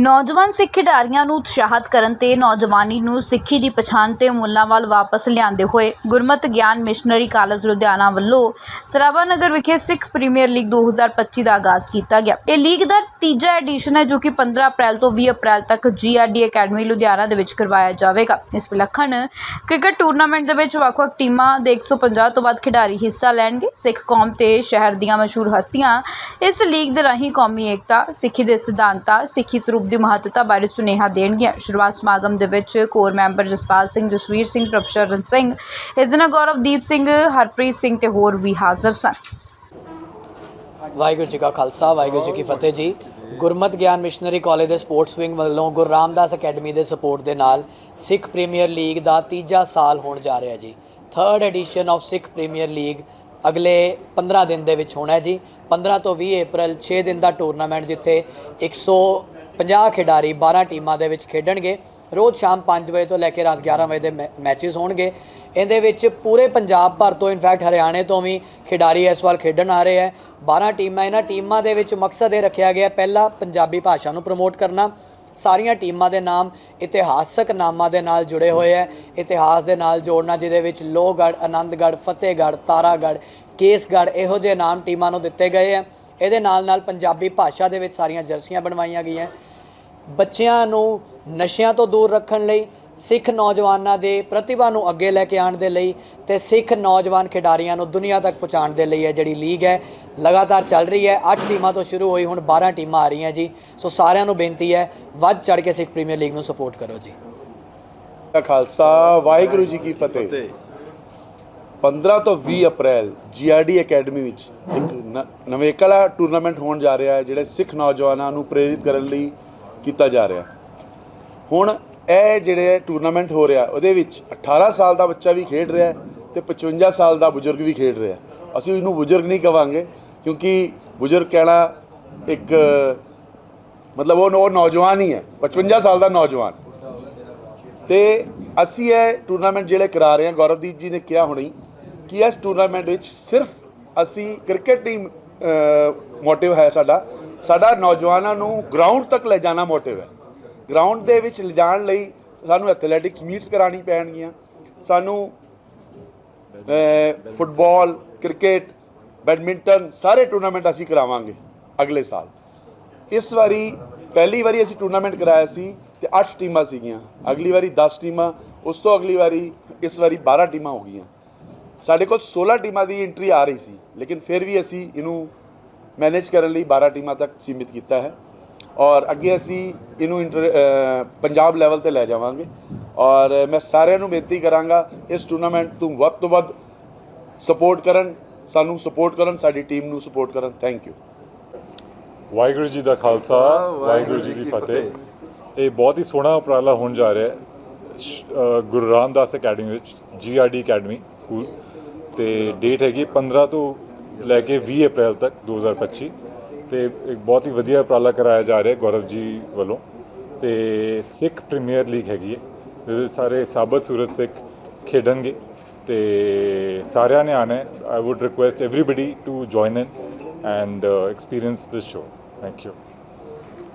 ਨੌਜਵਾਨ ਸਿੱਖ ਖਿਡਾਰੀਆਂ ਨੂੰ ਉਤਸ਼ਾਹਤ ਕਰਨ ਤੇ ਨੌਜਵਾਨੀ ਨੂੰ ਸਿੱਖੀ ਦੀ ਪਛਾਣ ਤੇ ਮੁੱਲਾਂ ਵੱਲ ਵਾਪਸ ਲਿਆਂਦੇ ਹੋਏ ਗੁਰਮਤ ਗਿਆਨ ਮਿਸ਼ਨਰੀ ਕਾਲਜ ਲੁਧਿਆਣਾ ਵੱਲੋਂ ਸਰਾਭਾ ਨਗਰ ਵਿਖੇ ਸਿੱਖ ਪ੍ਰੀਮੀਅਰ ਲੀਗ 2025 ਦਾ ਆਗਾਜ਼ ਕੀਤਾ ਗਿਆ। ਇਹ ਲੀਗ ਦਾ ਤੀਜਾ ਐਡੀਸ਼ਨ ਹੈ ਜੋ ਕਿ 15 ਅਪ੍ਰੈਲ ਤੋਂ 20 ਅਪ੍ਰੈਲ ਤੱਕ ਜੀਆਰਡੀ ਅਕੈਡਮੀ ਲੁਧਿਆਣਾ ਦੇ ਵਿੱਚ ਕਰਵਾਇਆ ਜਾਵੇਗਾ। ਇਸ ਵਿਲੱਖਣ ਕ੍ਰਿਕਟ ਟੂਰਨਾਮੈਂਟ ਦੇ ਵਿੱਚ ਵੱਖ-ਵੱਖ ਟੀਮਾਂ ਦੇ 150 ਤੋਂ ਵੱਧ ਖਿਡਾਰੀ ਹਿੱਸਾ ਲੈਣਗੇ। ਸਿੱਖ ਕੌਮ ਤੇ ਸ਼ਹਿਰ ਦੀਆਂ ਮਸ਼ਹੂਰ ਹਸਤੀਆਂ ਇਸ ਲੀਗ ਦੇ ਰਾਹੀਂ ਕੌਮੀ ਏਕਤਾ, ਸਿੱਖੀ ਦੇ ਸਿਧਾਂਤਾਂ, ਸਿੱਖੀ ਸਰੂਪ ਦੀ ਮਹੱਤਤਾ ਬਾਰੇ ਸੁਨੇਹਾ ਦੇਣਗੀਆਂ। ਸ਼ੁਰੂਆਤ ਸਮਾਗਮ ਦੇ ਵਿੱਚ ਕੋਰ ਮੈਂਬਰ ਜਸਪਾਲ ਸਿੰਘ, ਜਸਵੀਰ ਸਿੰਘ ਪ੍ਰਭਸ਼ਰਨ ਸਿੰਘ ਇਸਨਾ ਗੌਰਵਦੀਪ ਸਿੰਘ, ਹਰਪ੍ਰੀਤ ਸਿੰਘ ਤੇ ਹੋਰ ਵੀ ਹਾਜ਼ਰ ਸਨ। ਵਾਹਿਗੁਰੂ ਜੀ ਕਾ ਖਾਲਸਾ, ਵਾਹਿਗੁਰੂ ਜੀ ਕੀ ਫਤਿਹ ਜੀ। ਗੁਰਮਤ ਗਿਆਨ ਮਿਸ਼ਨਰੀ ਕਾਲਜ ਦੇ ਸਪੋਰਟਸ ਵਿੰਗ ਵੱਲੋਂ ਗੁਰੂ ਰਾਮਦਾਸ ਅਕੈਡਮੀ ਦੇ ਸਪੋਰਟ ਦੇ ਨਾਲ ਸਿੱਖ ਪ੍ਰੀਮੀਅਰ ਲੀਗ ਦਾ ਤੀਜਾ ਸਾਲ ਹੋਣ ਜਾ ਰਿਹਾ ਜੀ। Third edition of Sikh Premier League ਅਗਲੇ 15 ਦਿਨ ਦੇ ਵਿੱਚ ਹੋਣਾ ਹੈ ਜੀ। 15 ਤੋਂ 20 ਅਪ੍ਰੈਲ 6 ਦਿਨ ਦਾ ਟੂਰਨਾਮੈਂਟ ਜਿੱਥੇ 150 ਖਿਡਾਰੀ 12 ਟੀਮਾਂ ਦੇ ਵਿੱਚ ਖੇਡਣਗੇ। ਰੋਜ਼ ਸ਼ਾਮ 5 ਵਜੇ ਤੋਂ ਲੈ ਕੇ ਰਾਤ 11 ਵਜੇ ਦੇ ਮੈ- ਮੈਚਸ ਹੋਣਗੇ। ਇਹਦੇ ਵਿੱਚ ਪੂਰੇ ਪੰਜਾਬ ਭਰ ਤੋਂ, ਇਨਫੈਕਟ ਹਰਿਆਣੇ ਤੋਂ ਵੀ ਖਿਡਾਰੀ ਇਸ ਵਾਰ ਖੇਡਣ ਆ ਰਹੇ ਹੈ। 12 ਟੀਮਾਂ, ਇਹਨਾਂ ਟੀਮਾਂ ਦੇ ਵਿੱਚ ਮਕਸਦ ਇਹ ਰੱਖਿਆ ਗਿਆ ਪਹਿਲਾ ਪੰਜਾਬੀ ਭਾਸ਼ਾ ਨੂੰ ਪ੍ਰਮੋਟ ਕਰਨਾ। ਸਾਰੀਆਂ ਟੀਮਾਂ ਦੇ ਨਾਮ ਇਤਿਹਾਸਕ ਨਾਮਾਂ ਦੇ ਨਾਲ ਜੁੜੇ ਹੋਏ ਹੈ। ਇਤਿਹਾਸ ਦੇ ਨਾਲ ਜੋੜਨਾ, ਜਿਹਦੇ ਵਿੱਚ ਲੋਹਗੜ੍ਹ, ਆਨੰਦਗੜ੍ਹ, ਫਤਿਹਗੜ੍ਹ, ਤਾਰਾਗੜ੍ਹ, ਕੇਸਗੜ੍ਹ ਇਹੋ ਜਿਹੇ ਨਾਮ ਟੀਮਾਂ ਨੂੰ ਦਿੱਤੇ ਗਏ ਹੈ। ਇਹਦੇ ਨਾਲ ਨਾਲ ਪੰਜਾਬੀ ਭਾਸ਼ਾ ਦੇ ਵਿੱਚ ਸਾਰੀਆਂ ਜਰਸੀਆਂ ਬਣਵਾਈਆਂ ਗਈਆਂ। ਬੱਚਿਆਂ ਨੂੰ ਨਸ਼ਿਆਂ ਤੋਂ ਦੂਰ ਰੱਖਣ ਲਈ, ਸਿੱਖ ਨੌਜਵਾਨਾਂ ਦੇ ਪ੍ਰਤਿਭਾ ਨੂੰ ਅੱਗੇ ਲੈ ਕੇ ਆਉਣ ਦੇ ਲਈ ਤੇ ਸਿੱਖ ਨੌਜਵਾਨ ਖਿਡਾਰੀਆਂ ਨੂੰ ਦੁਨੀਆ ਤੱਕ ਪਹੁੰਚਾਉਣ ਦੇ ਲਈ ਹੈ ਜਿਹੜੀ ਲੀਗ ਹੈ, ਲਗਾਤਾਰ ਚੱਲ ਰਹੀ ਹੈ। 8 ਟੀਮਾਂ ਤੋਂ ਸ਼ੁਰੂ ਹੋਈ, ਹੁਣ 12 ਟੀਮਾਂ ਆ ਰਹੀਆਂ ਜੀ। ਸੋ ਸਾਰਿਆਂ ਨੂੰ ਬੇਨਤੀ ਹੈ, ਵੱਧ ਚੜ ਕੇ ਸਿੱਖ ਪ੍ਰੀਮੀਅਰ ਲੀਗ ਨੂੰ ਸਪੋਰਟ ਕਰੋ ਜੀ। ਦਾ ਖਾਲਸਾ, ਵਾਹਿਗੁਰੂ ਜੀ ਕੀ ਫਤਿਹ। 15 ਤੋਂ 20 ਅਪ੍ਰੈਲ ਜੀਆਰਡੀ ਅਕੈਡਮੀ ਵਿੱਚ ਇੱਕ ਨ- ਨਵੇਕਲਾ ਟੂਰਨਾਮੈਂਟ ਹੋਣ ਜਾ ਰਿਹਾ ਹੈ, ਜਿਹੜੇ ਸਿੱਖ ਨੌਜਵਾਨਾਂ ਨੂੰ ਪ੍ਰੇਰਿਤ ਕਰਨ ਲਈ ਕੀਤਾ ਜਾ ਰਿਹਾ। ਹੁਣ ਇਹ ਜਿਹੜੇ ਟੂਰਨਾਮੈਂਟ ਹੋ ਰਿਹਾ, ਉਹਦੇ ਵਿੱਚ 18 ਸਾਲ ਦਾ ਬੱਚਾ ਵੀ ਖੇਡ ਰਿਹਾ ਹੈ ਤੇ 55 ਸਾਲ ਦਾ ਬਜ਼ੁਰਗ ਵੀ ਖੇਡ ਰਿਹਾ। ਅਸੀਂ ਇਹਨੂੰ ਬਜ਼ੁਰਗ ਨਹੀਂ ਕਵਾਂਗੇ, ਕਿਉਂਕਿ ਬਜ਼ੁਰਗ ਕਹਿਣਾ ਇੱਕ, ਮਤਲਬ ਉਹ ਉਹ ਨੌਜਵਾਨ ਹੀ ਹੈ 55 ਸਾਲ ਦਾ ਨੌਜਵਾਨ। ਤੇ ਅਸੀਂ ਇਹ ਟੂਰਨਾਮੈਂਟ ਜਿਹੜੇ ਕਰਾ ਰਹੇ ਹਾਂ, ਗੌਰਵਦੀਪ ਜੀ ਨੇ ਕਿਹਾ ਹੁਣੀ ਕਿ ਇਸ ਟੂਰਨਾਮੈਂਟ ਵਿੱਚ ਸਿਰਫ ਅਸੀਂ ਕ੍ਰਿਕਟ ਟੀਮ ਮੋਟਿਵ ਹੈ ਸਾਡਾ। ਸਾਡਾ ਨੌਜਵਾਨਾਂ ਨੂੰ ਗਰਾਊਂਡ ਤੱਕ ਲੈ ਜਾਣਾ ਮੋਟਿਵ ਹੈ। ਗਰਾਊਂਡ ਦੇ ਵਿੱਚ ਲਿਜਾਣ ਲਈ ਸਾਨੂੰ ਐਥਲੈਟਿਕਸ ਮੀਟਸ ਕਰਾਣੀ ਪੈਣਗੀਆਂ। ਸਾਨੂੰ ਅ, ਫੁੱਟਬਾਲ ਕ੍ਰਿਕਟ ਬੈਡਮਿੰਟਨ ਸਾਰੇ ਟੂਰਨਾਮੈਂਟ ਅਸੀਂ ਕਰਾਵਾਂਗੇ ਅਗਲੇ ਸਾਲ। ਇਸ ਵਾਰੀ ਪਹਿਲੀ ਵਾਰੀ ਅਸੀਂ ਟੂਰਨਾਮੈਂਟ ਕਰਾਇਆ ਸੀ ਤੇ 8 ਟੀਮਾਂ ਸੀਗੀਆਂ। ਅਗਲੀ ਵਾਰੀ 10 ਟੀਮਾਂ ਉਸ ਤੋਂ ਅਗਲੀ ਵਾਰੀ ਇਸ ਵਾਰੀ 12 ਟੀਮਾਂ ਹੋ ਗਈਆਂ। ਸਾਡੇ ਕੋਲ 16 ਟੀਮਾਂ ਦੀ ਐਂਟਰੀ ਆ ਰਹੀ ਸੀ ਲੇਕਿਨ ਫਿਰ ਵੀ ਅਸੀਂ ਇਹਨੂੰ ਮੈਨੇਜ ਕਰਨ ਲਈ 12 ਟੀਮਾਂ ਤੱਕ ਸੀਮਿਤ ਕੀਤਾ ਹੈ। ਔਰ ਅੱਗੇ ਅਸੀਂ ਇਹਨੂੰ ਪੰਜਾਬ ਲੈਵਲ ਤੇ ਲੈ ਜਾਵਾਂਗੇ। ਔਰ ਮੈਂ ਸਾਰਿਆਂ ਨੂੰ ਬੇਨਤੀ ਕਰਾਂਗਾ ਇਸ ਟੂਰਨਾਮੈਂਟ ਤੋਂ ਵੱਧ ਤੋਂ ਵੱਧ ਸਪੋਰਟ ਕਰਨ ਸਾਨੂੰ ਸਪੋਰਟ ਕਰਨ ਸਾਡੀ ਟੀਮ ਨੂੰ ਸਪੋਰਟ ਕਰਨ। ਥੈਂਕ ਯੂ ਵਾਹਿਗੁਰੂ ਜੀ ਦਾ ਖਾਲਸਾ ਵਾਹਿਗੁਰੂ ਜੀ ਕੀ ਫਤਿਹ। ਇਹ ਬਹੁਤ ਹੀ ਸੋਹਣਾ ਉਪਰਾਲਾ ਹੋਣ ਜਾ ਰਿਹਾ ਹੈ। ਗੁਰੂ ਰਾਮਦਾਸ ਅਕੈਡਮੀ ਵਿੱਚ ਜੀਆਰਡੀ ਅਕੈਡਮੀ ਸਕੂਲ। ਤੇ ਡੇਟ ਹੈਗੀ 15 ਤੋਂ ਲੈ ਕੇ 20 ਅਪ੍ਰੈਲ ਤੱਕ 2025 ਤੇ ਇੱਕ ਬਹੁਤ ਹੀ ਵਧੀਆ ਉਪਰਾਲਾ ਕਰਾਇਆ ਜਾ ਰਿਹਾ ਗੌਰਵ ਜੀ ਵੱਲੋਂ। ਤੇ ਸਿੱਖ ਪ੍ਰੀਮੀਅਰ ਲੀਗ ਹੈਗੀ ਹੈ। ਜਿਹਦੇ ਸਾਰੇ ਸਾਬਤ ਸੂਰਤ ਸਿੱਖ ਖੇਡਣਗੇ। ਤੇ ਸਾਰਿਆਂ ਨੇ ਆਣਾ ਹੈ। I would request everybody to join in and experience this show thank you